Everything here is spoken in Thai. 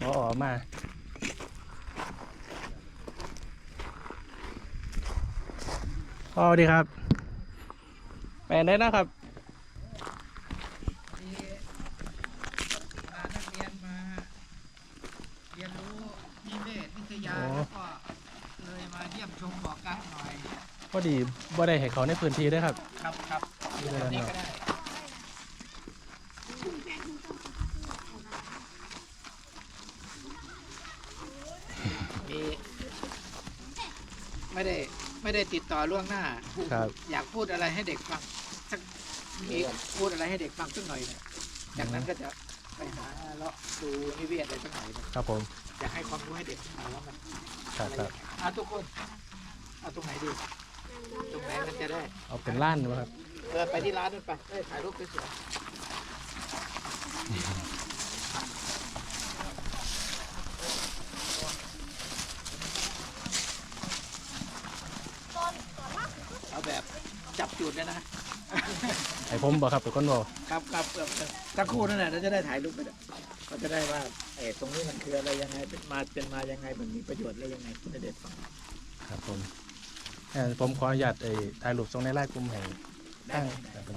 พอออกมาพ่อสวัสดีครับแปลได้นะครับมีพานักเรียนมาเรียนรู้นิเวศวิทยาโอ้แล้วก็เลยมาเยี่ยมชมบ่อกั๊กหน่อยพอดีบ่ได้ให้เขาในพื้นที่ด้วยครับ ครับครับนี่แบเลยบนี้เนาะ ก็ได้ มีไม่ได้ไม่ได้ติดต่อล่วงหน้า ครับ อยากพูดอะไรให้เด็กฟังสักมีพูดอะไรให้เด็กฟังสักหน่อยเนี่ยจากนั้นก็จะไปหาเลาะดูนิเวศอะไรสักหน่อยหนึ่งครับผม อยากให้ความรู้ให้เด็กฟังว่ามันครับอะไรครับอะทุกคนเอาตรงไหนดีตรงไหนมันจะได้เอาเป็นล้านดูครับ เออไปที่ร้านนู่นไปได้ถ่ายรูปสวยๆเอาแบบ จับจุดเลยนะ ไอ้ผมบอกครับเป็นคนบอกครับครับเออเออสักครู่นั่นแหละเราจะได้ถ่ายรูปไปด้วยก็จะได้ว่าเออตรงนี้มันคืออะไรยังไงเป็นมาเป็นมายังไงมันมีประโยชน์อะไรยังไงคุณเด็กฟังครับผมเอ่อผมขออนุญาตไอ้ถ่ายรูปส่งในไลน์กลุ่มให้ได้ตั้งครับผม